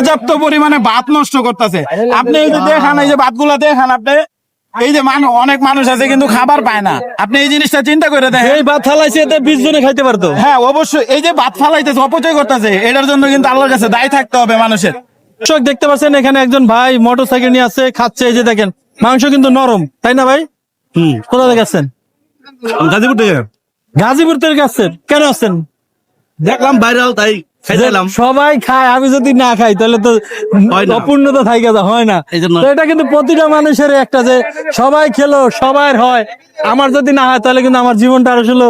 পর্যাপ্ত পরিমাণে ভাত নষ্ট করতেছে। আপনি এই যে দেখান এই যে ভাতগুলা দেখান আপনি এই যে মানুষ অনেক মানুষ আছে কিন্তু খাবার পায় না। আপনি এই জিনিসটা চিন্তা করে দেখেন। এই ভাত ফালাইছে এতে বিশ জনে খাইতে পারতো। হ্যাঁ অবশ্যই। এই যে ভাত ফালাইতেছে অপচয় করতেছে এটার জন্য কিন্তু আল্লাহর কাছে দায় থাকতে হবে মানুষের। দর্শক দেখতে পাচ্ছেন এখানে একজন ভাই মোটর সাইকেল নিয়ে আসছে খাচ্ছে এই যে দেখেন মাংস কিন্তু নরম তাই না ভাই? কোথা থেকে আসছেন? গাজীপুর থেকে। গাজীপুর থেকে আসছেন। কেন আসছেন? দেখলাম ভাইরাল তাই সবাই খায় আমি যদি না খাই তাহলে তো অপূর্ণতা থাকে হয় না। তো এটা কিন্তু প্রতিটা মানুষের একটা যে সবাই খেলো সবার হয়। আমার যদি না হয় তাহলে কিন্তু আমার জীবনটা আসলে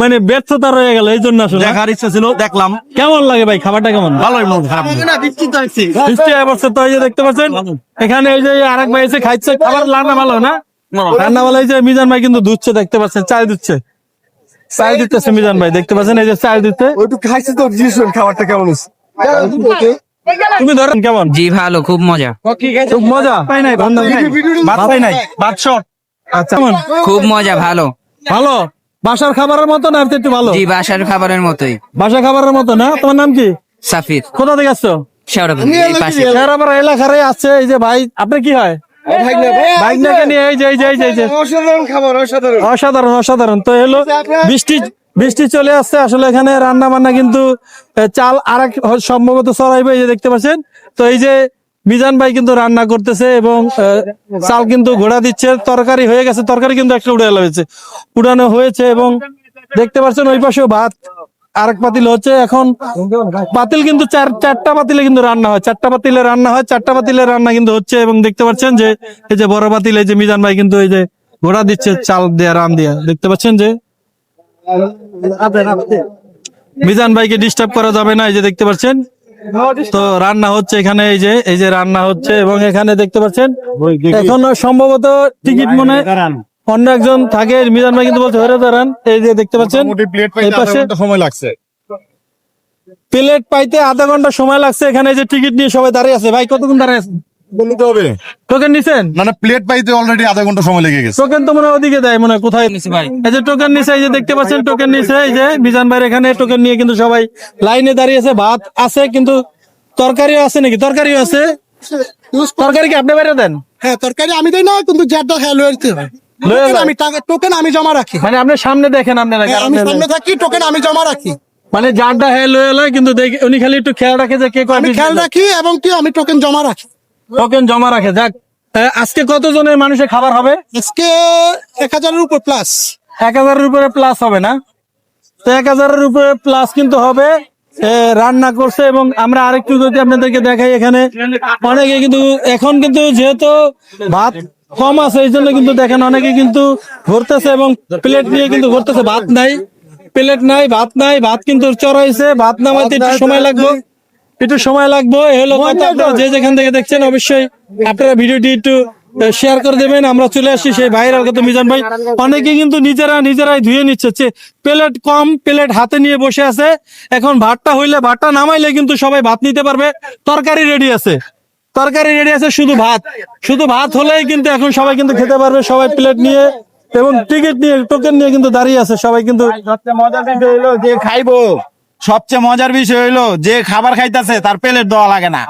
মানে ব্যর্থতা রয়ে গেল এই জন্য আসলে। দেখার ইচ্ছা ছিল দেখলাম। কেমন লাগে ভাই খাবারটা কেমন? ভালোই মন খারাপ। বৃষ্টি তো এই যে দেখতে পাচ্ছেন এখানে এই যে আরেক ভাই এসে খাইছে খাবার রান্না ভালো না? রান্না ভালো এই যে মিজান ভাই কিন্তু দুধছে দেখতে পাচ্ছেন চাই দিচ্ছে চায় দিতেছে মিজান ভাই দেখতে পাচ্ছেন এই যে দিচ্ছে ওইটু খাইছে তো জিনিস খাবারটা কেমন হচ্ছে তুমি ধরেন কেমন? জি ভালো খুব মজা। খুব মজা? পাই নাই ভাত পাই নাই। ভাত শর্ট আচ্ছা। কেমন? খুব মজা ভালো। ভালো? বাসার খাবারের মতো না একটু ভালো? জি বাসার খাবারের মতোই। বাসা খাবারের মতো না? তোমার নাম কি? সাফির কোথা থেকে আসছো? এলাকারে আছে এই যে ভাই আপনি কি হয়? বাইক নিয়ে এই যে এই যে এই যে, অসাধারণ খাবার অসাধারণ। অসাধারণ অসাধারণ। তো এলো বৃষ্টি বৃষ্টি চলে আসছে। আসলে এখানে রান্না বান্না কিন্তু চাল আর এক সম্ভবত চড়াইবে এই যে দেখতে পাচ্ছেন। তো এই যে মিজান ভাই কিন্তু রান্না করতেছে এবং চাল কিন্তু ঘোড়া দিচ্ছে। তরকারি হয়ে গেছে তরকারি কিন্তু একটা উড়ে হয়েছে উড়ানো হয়েছে এবং দেখতে পাচ্ছেন ওই পাশেও ভাত। আরেক পাতিল হচ্ছে এখন পাতিল কিন্তু চার চারটা পাতিলে কিন্তু রান্না হয়। চারটা পাতিলে রান্না হয় চারটা পাতিলে রান্না কিন্তু হচ্ছে এবং দেখতে পাচ্ছেন যে এই যে বড় পাতিল এই যে মিজান ভাই কিন্তু এই যে ঘোড়া দিচ্ছে চাল দেয়া রান দিয়া। দেখতে পাচ্ছেন যে মিজান ভাইকে ডিস্টার্ব করা যাবে না এই যে দেখতে পাচ্ছেন। তো রান্না হচ্ছে এখানে এই যে এই যে রান্না হচ্ছে এবং এখানে দেখতে পাচ্ছেন এখন সম্ভবত টিকিট মনে অন্য একজন থাকে মিজান ভাই কিন্তু বলছে হরে দাঁড়ান। এই যে দেখতে পাচ্ছেন প্লেট এই পাশে সময় লাগছে। প্লেট পাইতে আধা ঘণ্টা সময় লাগছে এখানে যে টিকিট নিয়ে সবাই দাঁড়িয়ে আছে। ভাই কতক্ষণ দাঁড়িয়ে আছে বলতে হবে। টোকেন নিছেন? মানে প্লেট পাইতে অলরেডি আধা ঘণ্টা সময় লেগে গেছে। টোকেন তো মনে ওদিকে দেয় মনে হয় কোথায়? ভাই। এই যে টোকেন নিছে এই যে দেখতে পাচ্ছেন টোকেন নিছে এই যে মিজান ভাইয়ের এখানে টোকেন নিয়ে কিন্তু সবাই লাইনে দাঁড়িয়ে আছে ভাত আছে কিন্তু তরকারিও আছে নাকি? তরকারিও আছে। তরকারি কি আপনি বাইরে দেন? হ্যাঁ তরকারি আমি দেই না কিন্তু হ্যাঁ আমি টোকেন আমি জমা রাখি। মানে আপনি সামনে দেখেন আপনারা হ্যাঁ, আমি সামনে থাকি টোকেন আমি জমা রাখি। মানে যারটা হ্যাঁ লয়ে লয় কিন্তু উনি খালি একটু খেয়াল রাখে যে কে কয় আমি খেয়াল রাখি এবং কি আমি টোকেন জমা রাখি। টোকেন জমা রাখে। যাক আজকে কতজনের মানুষের খাবার হবে? আজকে এক হাজারের উপর প্লাস এক হাজারের উপরে প্লাস হবে না? তো এক হাজারের উপরে প্লাস কিন্তু হবে রান্না করছে এবং আমরা আরেকটু যদি আপনাদেরকে দেখাই এখানে, অনেকে কিন্তু এখন কিন্তু যেহেতু ভাত কম আছে, এই জন্য কিন্তু দেখেন অনেকে কিন্তু ঘুরতেছে এবং প্লেট নিয়ে কিন্তু ঘুরতেছে। ভাত নাই প্লেট নাই, ভাত নাই, ভাত কিন্তু চড়াইছে, ভাত নামাইতে একটু সময় লাগবে। একটু সময় লাগবে এই হলো যে যেখান থেকে দেখছেন, অবশ্যই আপনারা ভিডিওটি একটু শেয়ার করে দেবেন আমরা চলে আসি সেই ভাইরাল কত মিজান ভাই অনেকে কিন্তু নিজেরা নিজেরাই ধুয়ে নিচ্ছে। প্লেট কম প্লেট হাতে নিয়ে বসে আছে। এখন ভাতটা হইলে ভাতটা নামাইলে কিন্তু সবাই ভাত নিতে পারবে। তরকারি রেডি আছে। তরকারি রেডি আছে শুধু ভাত। শুধু ভাত হলেই কিন্তু এখন সবাই কিন্তু খেতে পারবে। সবাই প্লেট নিয়ে এবং টিকিট নিয়ে টোকেন নিয়ে কিন্তু দাঁড়িয়ে আছে। সবাই কিন্তু সবচেয়ে মজার বিষয় হইল যে খাইবো। সবচেয়ে মজার বিষয় হইল যে খাবার খাইতেছে তার প্লেট দেওয়া লাগে না।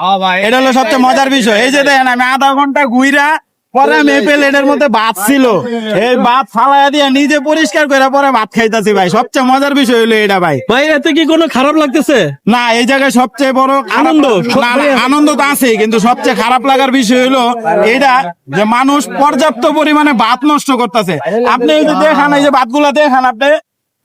এটা হলো সবচেয়ে মজার বিষয়। এই যে দেখেন আমি আধা ঘণ্টা ঘুইরা পরে আমি এই প্লেটের মধ্যে ভাত ছিল। এই ভাত ফালাইয়া দিয়ে নিজে পরিষ্কার করে পরে ভাত খাইতাছি ভাই। সবচেয়ে মজার বিষয় হইল এটা ভাই। ভাই এতে কি কোনো খারাপ লাগতেছে? না এই জায়গায় সবচেয়ে বড় আনন্দ, আনন্দ তো আছে কিন্তু সবচেয়ে খারাপ লাগার বিষয় হলো এটা যে মানুষ পর্যাপ্ত পরিমাণে ভাত নষ্ট করতেছে। আপনি এই যে দেখান এই যে ভাতগুলা দেখান আপনি।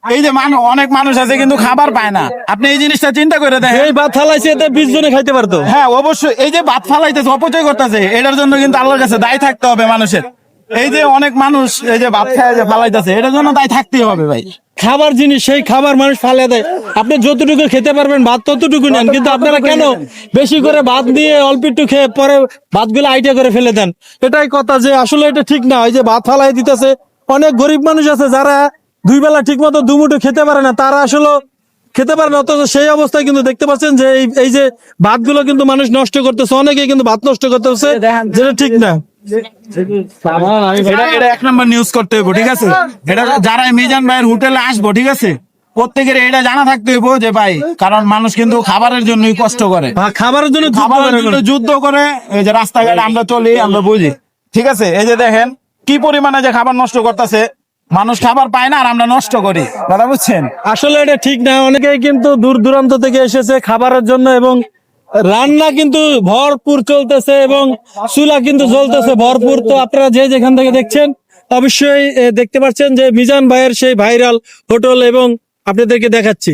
এই যে মানুষ অনেক মানুষ আছে কিন্তু খাবার পায় না। আপনি এই জিনিসটা চিন্তা করে দেখেন। এই ভাত ফালাইছে এতে বিশ জনে খাইতে পারতো। হ্যাঁ অবশ্যই। এই যে ভাত ফালাইতেছে অপচয় করতেছে এটার জন্য কিন্তু আল্লাহর কাছে দায় থাকতে হবে মানুষের। এই যে অনেক মানুষ এই যে ভাত খায় যে ফালাইতেছে এটার জন্য দায় থাকতেই হবে ভাই। খাবার জিনিস সেই খাবার মানুষ ফালে দেয়। আপনি যতটুকু খেতে পারবেন ভাত ততটুকু নেন। কিন্তু আপনারা কেন বেশি করে ভাত দিয়ে অল্প একটু খেয়ে পরে ভাতগুলো আইটা করে ফেলে দেন? এটাই কথা যে আসলে এটা ঠিক না। এই যে ভাত ফালাই দিতেছে অনেক গরিব মানুষ আছে যারা দুই বেলা ঠিক মতো দুমুঠো খেতে পারে না। তারা আসলে খেতে পারে না অথচ সেই অবস্থায় কিন্তু দেখতে পাচ্ছেন যে এই এই যে ভাতগুলো কিন্তু মানুষ নষ্ট করতেছে অনেকে কিন্তু ভাত নষ্ট করতেছে যেটা ঠিক না। এটা এটা এক নম্বর নিউজ করতে হবে ঠিক আছে? এটা যারা মিজান ভাইয়ের হোটেলে আসব ঠিক আছে? প্রত্যেকের এটা জানা থাকতে হইব যে ভাই কারণ মানুষ কিন্তু খাবারের জন্যই কষ্ট করে। খাবারের জন্য যুদ্ধ খাবারের করে জন্য যুদ্ধ করে এই যে রাস্তাঘাটে আমরা চলি আমরা বুঝি। ঠিক আছে? এই যে দেখেন কি পরিমাণে যে খাবার নষ্ট করতেছে মানুষ খাবার পায় না আর আমরা নষ্ট করি। দাদা, বুঝছেন? আসলে এটা ঠিক না। অনেকেই কিন্তু দূর দূরান্ত থেকে এসেছে খাবারের জন্য এবং রান্না কিন্তু ভরপুর চলতেছে এবং চুলা কিন্তু চলতেছে ভরপুর। তো আপনারা যে যেখান থেকে দেখছেন, অবশ্যই দেখতে পাচ্ছেন যে মিজান ভাইয়ের সেই ভাইরাল হোটেল এবং আপনাদেরকে দেখাচ্ছি।